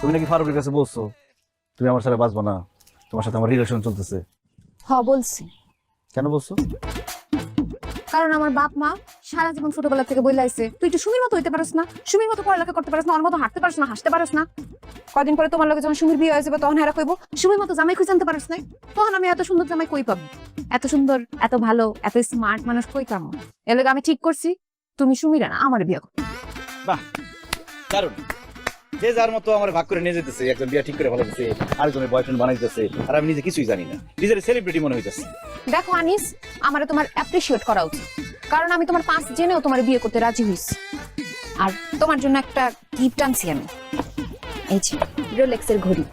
তুমি নাকি ফারুকের কাছে বলছো তুমি আমার সাথে বাঁচবো না তোমার সাথে আমার রিলেশন চলতেছে। হ বলছি। কেন বলছো? কারণ আমার বাপ মা সারা জীবন ছোটবেলা থেকে বইলে আইছে। তুই একটু সুমির মতো হইতে পারিস না সুমির মতো পড়ালেখা করতে পারিস না ওর মতো হাঁটতে পারিস না হাসতে পারিস না। কদিন পরে তোমার লগে যখন সুমির বিয়ে হয়েছে তখন হেরা কইব সুমির মতো জামাই খুঁজে জানতে পারিস না তখন আমি এত সুন্দর জামাই কই পাবো? এত সুন্দর এত ভালো এত স্মার্ট মানুষ কই পাবো? এর লগে আমি ঠিক করছি তুমি সুমিরা না আমার বিয়ে করো। দারুণ। যে যার মতো আমার ভাগ করে নিয়ে যেতেছে একজন বিয়া ঠিক করে ভালো দিতেছে আরেকজনের বয়ফ্রেন্ড বানাইতেছে আর আমি নিজে কিছুই জানি না। নিজের সেলিব্রিটি মনে হইতেছে। দেখো আনিস আমারে তোমার অ্যাপ্রিশিয়েট করা উচিত। কারণ আমি তোমার পাঁচ জেনেও তোমার বিয়ে করতে রাজি হইছি। আর তোমার জন্য একটা গিফট আনছি আমি। এই যে রোলেক্সের ঘড়ি।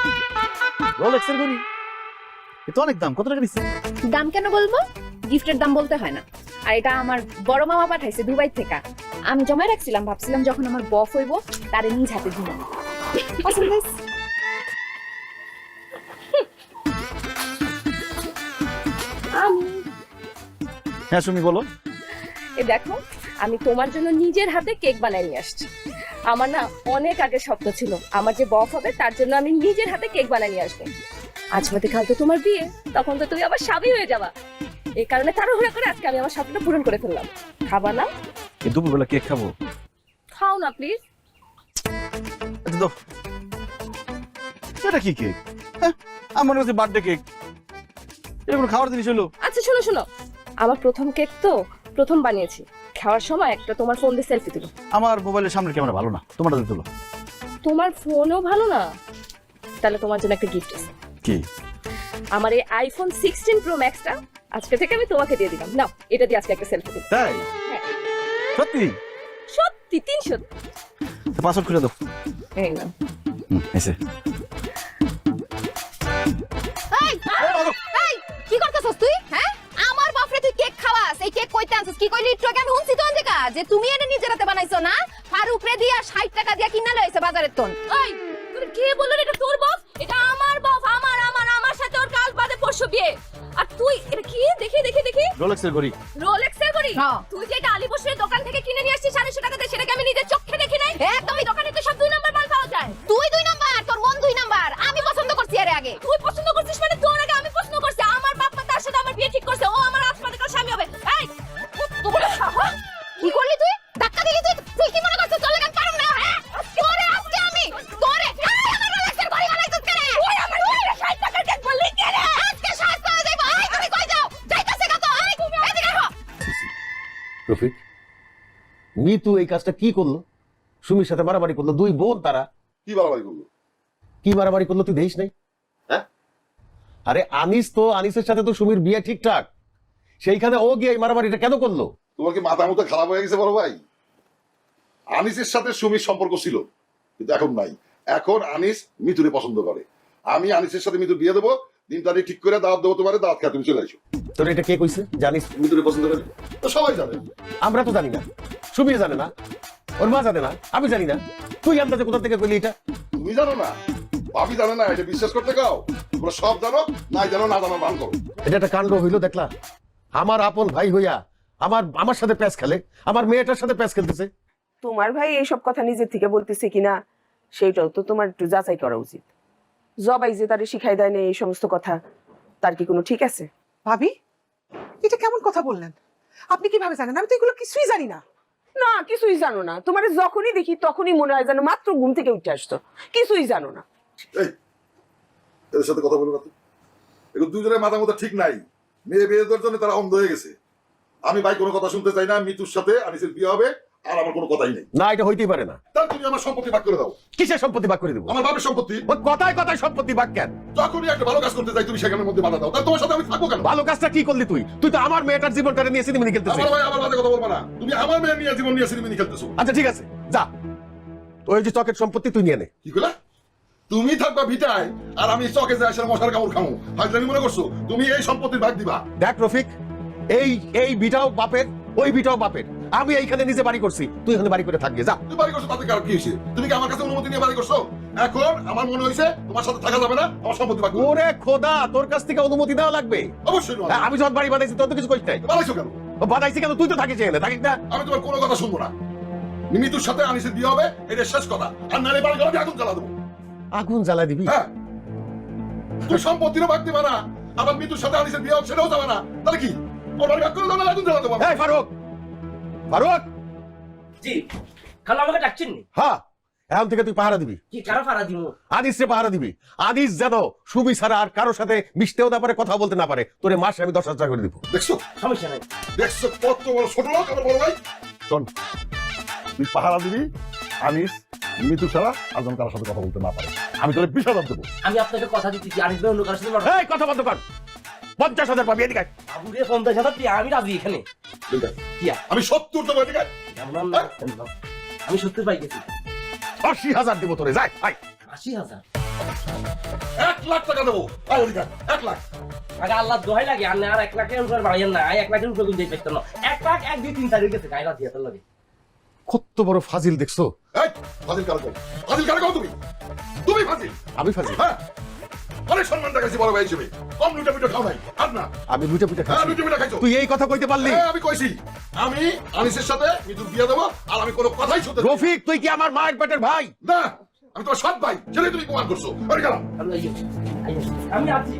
রোলেক্সের ঘড়ি? এ তো অনেক দাম কত টাকা দিচ্ছে দাম কেন বলব? গিফটের দাম বলতে হয় না। আর এটা আমার বড় মামা পাঠাইছে দুবাই থেকে। আমি জমায় রাখছিলাম ভাবছিলাম যখন আমার বফ হইব তারে নিজ হাতে দিব পছন্দ? হ্যাঁ সুমি বলো। এ দেখো আমি তোমার জন্য নিজের হাতে কেক বানাই নিয়ে আসছি। আমার না অনেক আগে স্বপ্ন ছিল। আমার যে বফ হবে তার জন্য আমি নিজের হাতে কেক বানাই নিয়ে আসব। আজ বাদে কাল তো তোমার বিয়ে তখন তো তুমি আবার স্বামী হয়ে যাবা। এই কারণে তাড়াহুড়া করে আজকে আমি আমার স্বপ্নটা পূরণ করে ফেললাম। খাবা না? এই দুপুরবেলা কেক খাব। খাও না প্লিজ আচ্ছা দাও এটা কি কেক হ্যাঁ আমার কাছে বার্থডে কেক এটা কোনো খাওয়ার জিনিস হলো। আচ্ছা শোনো শোনো। আমার প্রথম কেক তো প্রথম বানিয়েছি। খাওয়ার সময় একটা তোমার ফোন দিয়ে সেলফি তুলো। আমার মোবাইলের সামনে ক্যামেরা ভালো না। তোমারটা দিয়ে তুলো। তোমার ফোনও ভালো না? তাহলে তোমার জন্য একটা গিফট আছে। কি? আমার এই আইফোন সিক্সটিন প্রো ম্যাক্সটা আজকে থেকে আমি তোমাকে দিয়ে দিলাম। নাও এটা দিয়ে আজকে একটা সেলফি তাই? হ্যাঁ। সত্যি? সত্যি তিনশো। পাসওয়ার্ড খুলে দাও। এই না এসে। কি করতেছস তুই? টাকা দিয়া কিনা লইছে বাজারের তোন কে বললি এটা আমার বাপ আমার আমার আমার সাথে ওর কাল আর তুই এটা কি? দেখি দেখি দেখি। রোলেক্সের ঘড়ি। রোলেক্সের ঘড়ি? তুই যে এটা আলিপুরের দোকান থেকে কিনে নিয়ে আসছিস এই কাজটা কি করল? সুমির সাথে মারামারি করল দুই বোন তারা। কি বাড়াবাড়ি করল? কি মারামারি করল তুই দেখিস নাই? হ্যাঁ? আরে আনিস তো আনিসের সাথে তো সুমির বিয়ে ঠিকঠাক। সেইখানে ও গিয়ে মারামারিটা কেন করল? তোমার কি মাথা মতো খারাপ হয়ে গেছে বড় ভাই? আনিসের সাথে সুমির সম্পর্ক ছিল কিন্তু এখন নাই। এখন আনিস মিতুরে পছন্দ করে। আমি আনিসের সাথে মিতুর বিয়ে দেবো দিন তারিখ ঠিক করে দাওয়াত দেবো তোমার দাওয়াত খেয়ে তুমি চলে আসো। তোর এটা কে কইছে? জানিস? মিতুরে পছন্দ করে? তো সবাই জানে। আমরা তো জানি না। সুমির জানে না। ওর মা জানে না। আমি জানি না। তুই আন্দাজে কোথা থেকে কইলি এটা? তুমি জানো না। ভাবি জানে না এটা বিশ্বাস করতে গাও তোমরা সব জানো নাই জানো না জানো বান করো এটা একটা কাণ্ড হইল দেখলা? আমার আপন ভাই হইয়া আমার আমার সাথে প্যাচ খেলে আমার মেয়েটার সাথে প্যাচ খেলতেছে। তোমার ভাই এইসব কথা নিজের থেকে বলতেছে কিনা সেইটাও তো তোমার একটু যাচাই করা উচিত। জবাই যে তারে শিখাই দেয় না এই সমস্ত কথা। তার কি কোনো ঠিক আছে? ভাবি এটা কেমন কথা বললেন? আপনি কীভাবে জানেন? আমি তো এগুলো কিছুই জানি না। না কিছুই জানো না। তোমার যখনই দেখি তখনই মনে হয় যেন মাত্র ঘুম থেকে উঠে আসতো। কিছুই জানো না। এই এদের সাথে কথা বলব না তো এগুলো দুজনের মাথা মতো ঠিক নাই। মেয়ে বিয়েদের জন্য তারা অন্ধ হয়ে গেছে। আমি ভাই কোনো কথা শুনতে চাই না মিতুর সাথে আনিসের বিয়ে হবে। আর আমার কোনো কথাই নেই। না এটা হইতেই পারে না। তার তুমি আমার সম্পত্তি ভাগ করে দাও। কিসের সম্পত্তি ভাগ করে দেবো? আমার বাপের সম্পত্তি। ওই কথায় কথায় সম্পত্তি ভাগ কেন? যখনই একটা ভালো কাজ করতে তুমি সেখানের মধ্যে বাধা দাও। তাহলে তোমার সাথে আমি থাকব কেন? ভালো কাজটা কি করলি তুই? তুই তো আমার মেয়েটার জীবনটা নিয়ে সিনেমা খেলতেছিস। আমার ভাই আমার কথা বলব না। তুমি আমার মেয়ে নিয়ে জীবন নিয়ে সিনেমিনি খেলতেছো। আচ্ছা ঠিক আছে। যা। ওই যে চকের সম্পত্তি তুই নিয়ে নে। কি করলা তুমি থাকবা ভিটায় আর আমি চকে যাই আসলে মশার কামড় খামু। ফাজলামি মনে করছ? তুমি এই সম্পত্তির ভাগ দিবা। দেখ রফিক এই এই বিটাও বাপের ওই বিটাও বাপের। আমি এইখানে নিজে বাড়ি করছি। তুই এখানে বাড়ি করে থাকবি যা। তুমি বাড়ি করছ তাতে কার কি হয়েছে? তুমি কি আমার কাছে অনুমতি নিয়ে বাড়ি করছ? এখন আমার মনে হয়েছে তোমার সাথে থাকা যাবে না আমার সম্পত্তি করো। ওরে খোদা তোর কাছ থেকে অনুমতি দেওয়া লাগবে? অবশ্যই নয় হ্যাঁ, আমি যখন বাড়ি বানাইছি তোর তো কিছু কইস নাই। বানাইছো কেন? বানাইছি কেন? তুই তো থাকিস এখানে থাকিস না। আমি তোমার কোনো কথা শুনব না। মিমিতুর সাথে আনিসের বিয়ে হবে এটা শেষ কথা। আর নালে বাড়ি ঘরে আগুন জ্বালা দেবো। আগুন জ্বালা দিবি? হ্যাঁ। তুই সম্পত্তিরও ভাগ দিবা না আবার মৃত্যুর সাথে আনিসের বিয়ে সেটাও যাবে না। তাহলে কি? ওর বাড়ি ভাগ করে দেবে আগুন জ্বালা পারবে। এই ফারুক ফারুক জি খালা আমাকে ডাকছেন নি? হ্যাঁ এখন থেকে তুই পাহারা দিবি। কি কারা ফারা দিব? আদিসে পাহারা দিবি। আদিস যেন সুবি ছাড়া আর কারোর সাথে মিশতেও না পারে কথা বলতে না পারে তোরে মাসে আমি দশ হাজার করে দিব। দেখছ? সমস্যা নাই। দেখছ কত বড় ছোট লোক আমার বড় ভাই? শোন তুই পাহারা দিবি আনিস মৃত্যু ছাড়া আর যেন কারোর সাথে কথা বলতে না পারে। আমি তোর বিশ হাজার দেবো। আমি আপনাকে কথা দিতেছি আনিস ভাই অন্য কারোর সাথে লড়াই কথা বন্ধ কর। পঞ্চাশ হাজার পাবি এদিকে। বাবুরে পঞ্চাশ হাজার আমি রাজি এখানে। ঠিক আছে। কি আমি সত্তর দেবো এমন না। আমি সত্যি পাই গেছি। আশি হাজার দিব তোরে যাই আয়। আশি হাজার? এক লাখ টাকা দেবো। আয় এদিকে এক লাখ। আগে আল্লাহ দোহাই লাগে আর আর এক লাখের উপরে বাড়াইয়েন না এক লাখের উপরে কিন্তু পাইতেন না। এক লাখ এক দুই তিন তারিখ গেছে গায়ে লাগে। কত বড় ফাজিল দেখছ? এই ফাজিল কারও ফাজিল কারও তুমি? তুমি ফাজিল? আমি ফাজিল? হ্যাঁ। অনেক সম্মান দেখাইছি বড় ভাই হিসেবে। কম লুটা পিঠা খাও নাই আর না। আমি লুটে পুটে হ্যাঁ লুটা পিঠা খাইছো। তুই এই কথা কইতে পারলি? হ্যাঁ, আমি কইছি। আমি আনিসের সাথে বিয়ে দেবো আর আমি কোনো কথাই শুনতে রফিক তুই কি আমার মায়ের পেটের ভাই? না আমি তোমার সৎ ভাই ছেলে তুমি প্রমাণ করছ। বাড়ি গেলাম। আমি আছি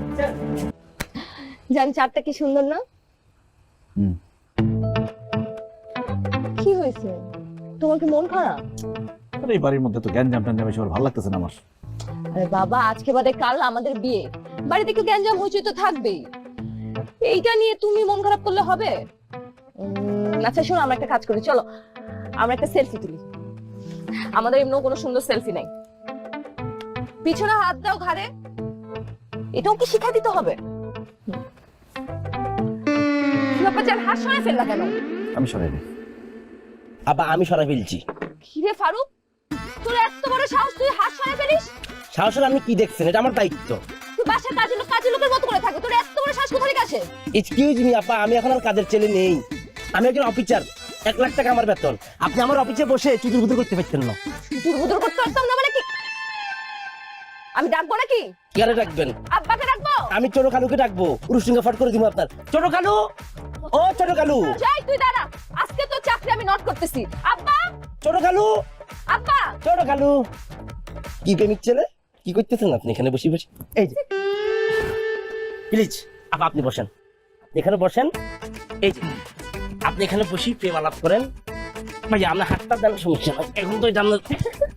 জান চারটা কি সুন্দর না? কি হয়েছে? তোমার কি মন খারাপ? আরে এই বাড়ির মধ্যে তো গ্যাঞ্জাম ট্যাঞ্জাম এসব ভালো লাগতেছে না আমার। আরে বাবা আজকে বাদে কাল আমাদের বিয়ে। বাড়িতে একটু গ্যাঞ্জাম হচ্ছে তো থাকবেই। এইটা নিয়ে তুমি মন খারাপ করলে হবে? আচ্ছা শোনো আমরা একটা কাজ করি চলো। আমরা একটা সেলফি তুলি। আমাদের এমনিও কোনো সুন্দর সেলফি নাই। পিছনে হাত দাও ঘাড়ে। এটাও কি শিখা দিতে হবে? হাত সরে ফেললা কেন? আমি সরাই দিই আবা আমি সরাই ফেলছি। কিরে ফারুক তোর এত বড় সাহস তুই হাত সরে ফেলিস? সাহসের আপনি কি দেখছেন? এটা আমার দায়িত্ব। বাসায় কাজের লোক কাজের লোকের মতো করে থাকে। তোর এত বড় সাহস কোথা থেকে আসে? এক্সকিউজ মি আপা আমি এখন আর কাজের ছেলে নেই। আমি একজন অফিসার এক লাখ টাকা আমার বেতন। আপনি আমার অফিসে বসে চুতুর বুতুর করতে পারতেন না। দুর্বুদুর করতে পারতাম না মানে কি? আমি ডাকবো নাকি? ইয়ারে রাখবেন আব্বাকে ডাকবো? আমি ছোট কালুকে ডাকবো। পুরুষিংহ ফট করে দিব আপনার। ছোট কালু? ও ছোট কালু! যাই তুই দাঁড়া। আজকে তো চাকরি আমি নোট করতেছি। আব্বা! ছোট কালু? আব্বা! ছোট কালু! কি প্রেমিক ছেলে? কি করতেছেন আপনি এখানে বসে বসে? এই যে। প্লিজ আপা আপনি বসেন। এখানে বসেন। এই যে আপনি এখানে বসি প্রেম আলাপ করেন। ভাইয়া আপনার হাতটা দেন সমস্যা নাই। এখন তো এটা আপনার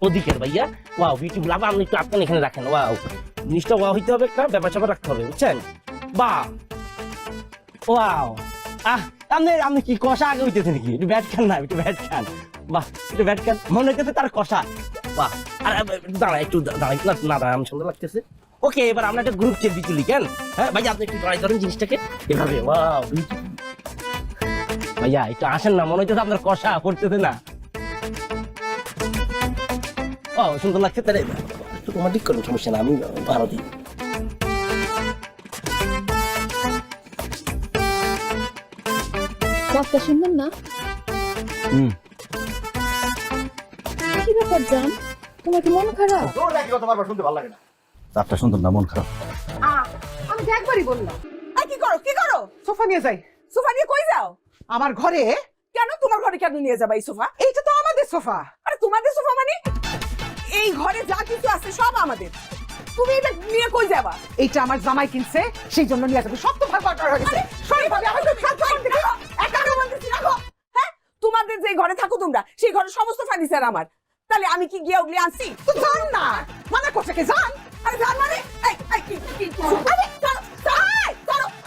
অধিকার ভাইয়া। ওয়াও বিউটিফুল আবার আপনি একটু আপনার এখানে রাখেন। ওয়াও জিনিসটা ওয়াও হইতে হবে একটা ব্যাপার স্যাপার রাখতে হবে বুঝছেন? বা ওয়াও আহ আপনি আপনি কি কষা আগে হইতেছে নাকি? একটু ব্যাট খান না একটু ব্যাট খান। বাহ একটু ব্যাট খান। মনে হইতেছে তার কষা। বাহ আর দাঁড়া একটু দাঁড়াই না না দাঁড়া আমি সুন্দর লাগতেছে। ওকে এবার আমরা একটা গ্রুপ তুলি কেন? হ্যাঁ ভাইয়া আপনি একটু দাঁড়াই ধরেন জিনিসটাকে। এভাবে ওয়াও ভাইয়া একটু আসেন না মনে হইতেছে আপনার কষা করতেছে না। ও সুন্দর লাগছে তাহলে একটু তোমার ঠিক করুন সমস্যা না আমি ভালো দিই। কথা শুনবেন না? হুম। কি ব্যাপার জান? তোমার কি মন খারাপ? তোর একই কথা বারবার শুনতে ভালো লাগে না। চারটা সুন্দর না মন খারাপ। আমি তো একবারই বললাম। এই কি করো কি করো? সোফা নিয়ে যাই। সোফা নিয়ে কই যাও? আমার ঘরে? কেন তোমার ঘরে কেন নিয়ে যাবা এই সোফা? এইটা তো আমাদের সোফা। আরে তোমাদের সোফা মানে? এই ঘরে যা কিছু আছে সব আমাদের। তুমি এটা নিয়ে কই যাবা? এইটা আমার জামাই কিনছে সেই জন্য নিয়ে যাব। সব তো ভাগ বাটোয়ারা হয়ে গেছে সরি ভাবি আমি তো কথা বলতেছি রাখো। হ্যাঁ তোমাদের যে ঘরে থাকো তোমরা সেই ঘরের সমস্ত ফার্নিচার আমার। তাহলে আমি কি গিয়ে ওগুলি আনছি? তো জান না। মানে করছে কি? জান। আরে জান মানে? এই এই কি কি কি? আরে ছাড়ো, ছাড়ো, এই,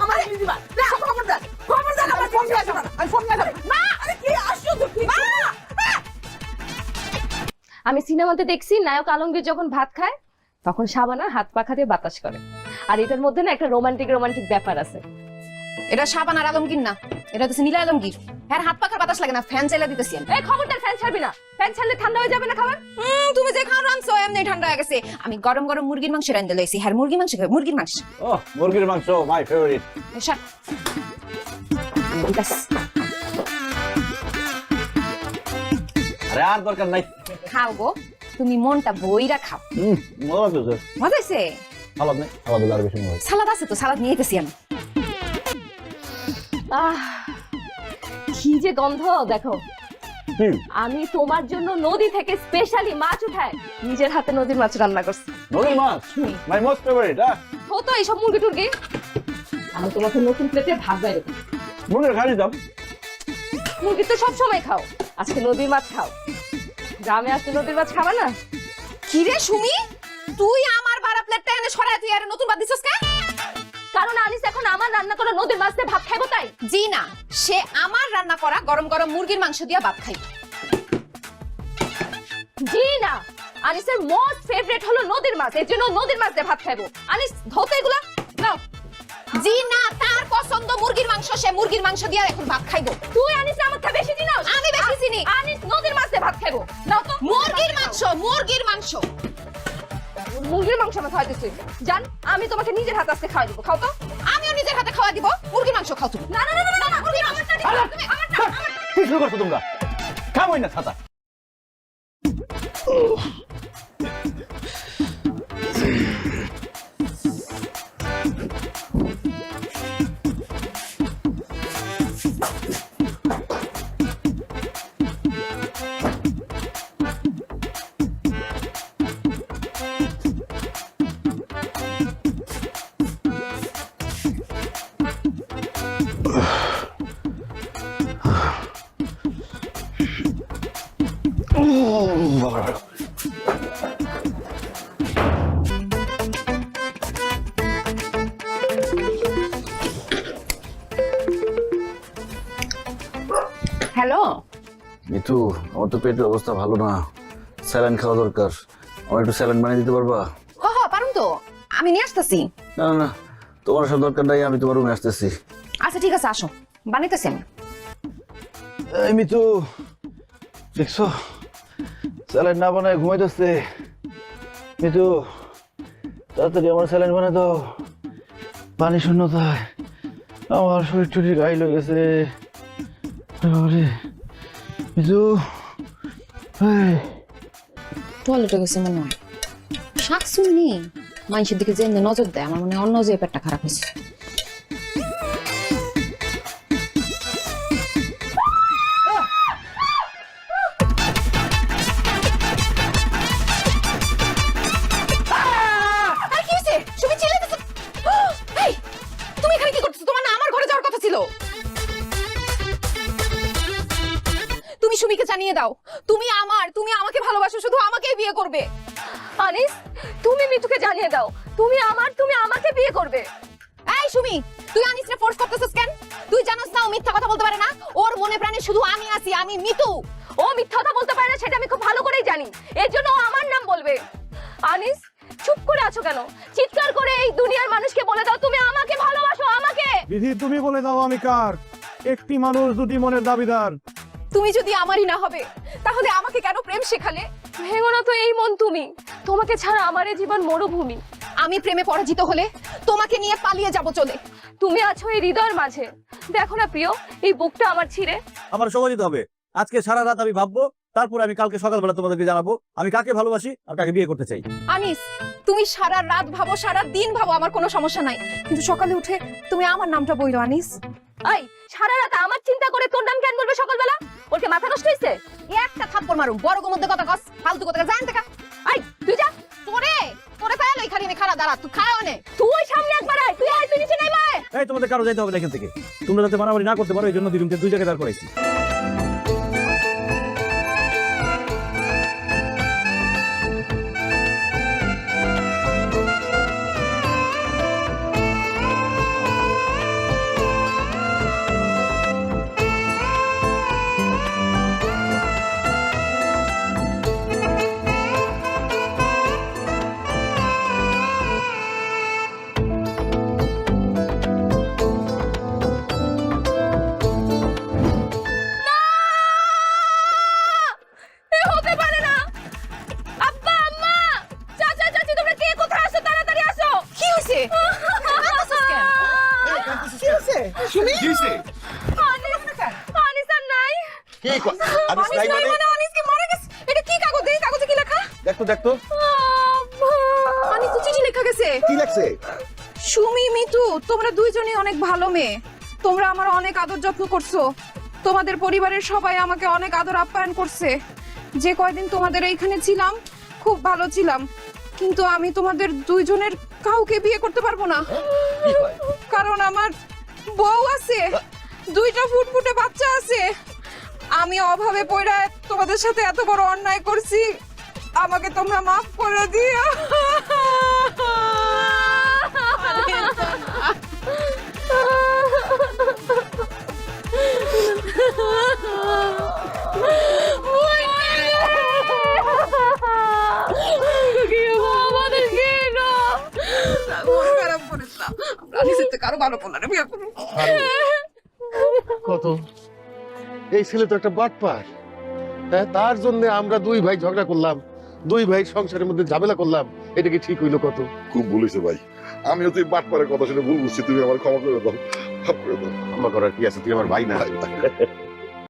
আমার এগুলি দিবা না খবরদার খবরদার আমার ফোন নিয়ে যাবে আমি ফোন নিয়ে যাব না আরে কি আশ্চর্য কি না আমি সিনেমাতে দেখছি নায়ক আলমগীর যখন ভাত খায় তখন সাবানা হাত পাখা দিয়ে বাতাস করে। আর এটার মধ্যে না একটা রোমান্টিক রোমান্টিক ব্যাপার আছে। এটা সাবান আর আলমগীর না এটা হচ্ছে নীলা আলমগীর। হ্যাঁ হাত পাখার বাতাস লাগে না ফ্যান চাইলা দিতেছি এই খবরদার ফ্যান ছাড়বি না। ফ্যান ছাড়লে ঠান্ডা হয়ে যাবে না খাবার? হুম, তুমি যে খাওয়া রানছো এমনি ঠান্ডা হয়ে গেছে। আমি গরম গরম মুরগির মাংস রান্ধে লইছি। হ্যাঁ মুরগির মাংস মুরগির মাংস। ও মুরগির মাংস মাই ফেভারিট এসা। আরে আর দরকার নাই। খাও গো। তুমি মনটা বইরা খাও। হুম মজা লাগতেছে মজা হয়েছে সালাদ নেই সালাদ আর বেশি মজা সালাদ আছে তো সালাদ নিয়ে গেছি আমি। আহ কি যে গন্ধ দেখো। আমি তোমার জন্য নদী থেকে স্পেশালি মাছ উঠায় নিজের হাতে নদীর মাছ রান্না করছি। নদীর মাছ? মাই মোস্ট ফেভারিট হ্যাঁ হো তো এইসব মুরগি টুরগি? আমি তোমাকে নতুন প্লেটে ভাগ বাইরে দেবো। মুরগির খালি দাম মুরগি তো সব সময় খাও। আজকে নদীর মাছ খাও। গ্রামে আসলে নদীর মাছ খাবা না? কিরে সুমি তুই আমার বাড়া প্লেটটা এনে সরাই তুই আর নতুন বাদ দিছস কে? কারণ আনিস এখন আমার রান্না করা নদীর মাছ দিয়ে ভাত খাইবো তাই। জি না সে আমার রান্না করা গরম গরম মুরগির মাংস দিয়া ভাত খাই জি না আনিসের মোস্ট ফেভারিট হলো নদীর মাছ এর জন্য নদীর মাছ দিয়ে ভাত খাইবো। আনিস ধোতে এগুলা? নাও। জি না তার পছন্দ মুরগির মাংস সে মুরগির মাংস দিয়া এখন ভাত খাইবো। তুই আনিস আমার থেকে বেশি চিনাস? আমি বেশি চিনি। আনিস নদীর মাছ দিয়ে ভাত খাইবো। নাও তো। মুরগির মাংস মুরগির মাংস। মুরগির মাংস আমি খাওয়া দিচ্ছি জান আমি তোমাকে নিজের হাতে আসতে খাওয়া দিব। খাও তো। আমিও নিজের হাতে খাওয়া দিব। মুরগির মাংস খাও তুমি। না না না না, না মুরগির মাংস আমারটা কি শুরু করছ তোমরা? খাবোই না ছাতা। হ্যালো। মিতু আমার তো পেটের অবস্থা ভালো না। স্যালাইন খাওয়া দরকার। আমার একটু স্যালাইন বানিয়ে দিতে পারবা? হ হ পারুম তো। আমি নিয়ে আসতেছি। না না না। তোমার সব দরকার নাই আমি তোমার রুমে আসতেছি। আচ্ছা ঠিক আছে আসো। বানাইতেছি আমি। এই মিতু দেখছ? স্যালাইন না বানায় ঘুমাইতেছে। মিতু, তাড়াতাড়ি আমার স্যালাইন বানায় দাও। পানি শূন্যতায় আমার শরীর টরীর গাইল হয়ে গেছে। মিতু টয়লেটে গেছে মনে হয়। শাক শুননি মানুষের দিকে যে নজর দেয়, আমার মনে হয় অন্য যে পেটটা খারাপ হয়েছে। বিয়ে করবে। আনিস তুমি মিতুকে জানিয়ে দাও। তুমি আমার তুমি আমাকে বিয়ে করবে। এই সুমি তুই আনিসরে ফোর্স করতেছিস কেন? তুই জানোস না ও মিথ্যা কথা বলতে পারে না? ওর মনে প্রাণে শুধু আমি আছি আমি মিতু। ও মিথ্যা কথা বলতে পারে না সেটা আমি খুব ভালো করেই জানি। এর জন্য ও আমার নাম বলবে। আনিস চুপ করে আছো কেন? চিৎকার করে এই দুনিয়ার মানুষকে বলে দাও তুমি আমাকে ভালোবাসো আমাকে! দিদি তুমি বলে দাও আমি কার? একটি মানুষ দুটি মনের দাবিদার। তুমি যদি আমারই না হবে তাহলে আমাকে কেন প্রেম শেখালে? ভেঙো না তো এই মন তুমি। তোমাকে ছাড়া আমার এই জীবন মরুভূমি। আমি প্রেমে পরাজিত হলে তোমাকে নিয়ে পালিয়ে যাব চলে। তুমি আছো এই হৃদয়ের মাঝে। দেখো না প্রিয় এই বুকটা আমার ছিঁড়ে। আমার সময় দিতে হবে। আজকে সারা রাত আমি ভাববো তারপর আমি কালকে সকালবেলা তোমাদেরকে জানাব আমি কাকে ভালোবাসি আর কাকে বিয়ে করতে চাই। আনিস তুমি সারা রাত ভাবো সারা দিন ভাবো আমার কোনো সমস্যা নাই। কিন্তু সকালে উঠে তুমি আমার নামটা বইলো আনিস। এই সারা রাত আমার চিন্তা করে তোর নাম কেন বলবে সকালবেলা? ওরকে মাথা নষ্ট হয়েছে? একটা থাপ্পড় মারুম বড় মধ্যে কথা কস ফালতু কথা জান দেখা এই তুই যা। তোরে তোরে ফেল আমি খারাপ দাঁড়া তুই খায় অনে তুই সামনে একবার আয় তুই আয় তুই নিচে নাই মায় এই তোমাদের কারও যাইতে হবে এখান থেকে। তোমরা যাতে মারামারি না করতে পারো এই জন্য দিদিমকে দুই জায়গায় দাঁড় করাইছি। শুনি আনিস আর নাই। কি? আনিস নাই মানে? মানে? অনিস কি মারা গেছে। এটা কি কাগজ? এই কাগজে কি লেখা? দেখতো অনিস তো চিঠি লেখা গেছে? কি লাগছে সুমি মিতু তোমরা দুইজনই অনেক ভালো মেয়ে। তোমরা আমার অনেক আদর যত্ন করছ। তোমাদের পরিবারের সবাই আমাকে অনেক আদর আপ্যায়ন করছে। যে কয়দিন তোমাদের এইখানে ছিলাম খুব ভালো ছিলাম। কিন্তু আমি তোমাদের দুইজনের কাউকে বিয়ে করতে পারব না। কারণ আমার বউ আছে, দুইটা ফুটফুটে বাচ্চা আছে। আমি অভাবে পড়া তোমাদের সাথে এত বড় অন্যায় করছি, আমাকে তোমরা মাফ করে দিও মন খারাপ করিস না আরও ভালো পোলারে বিয়ে করব কত? এই ছেলে তো একটা বাটপার। হ্যাঁ তার জন্য আমরা দুই ভাই ঝগড়া করলাম দুই ভাই সংসারের মধ্যে ঝামেলা করলাম। এটা কি ঠিক হইল কত? খুব ভুলিস ভাই। আমিও তুই বাট পারে কথা শুনে ভুল বুঝছি তুমি আমার ক্ষমা করে দাও। ক্ষমা করে দাও। আমার করার কি আছে? তুই আমার ভাই না।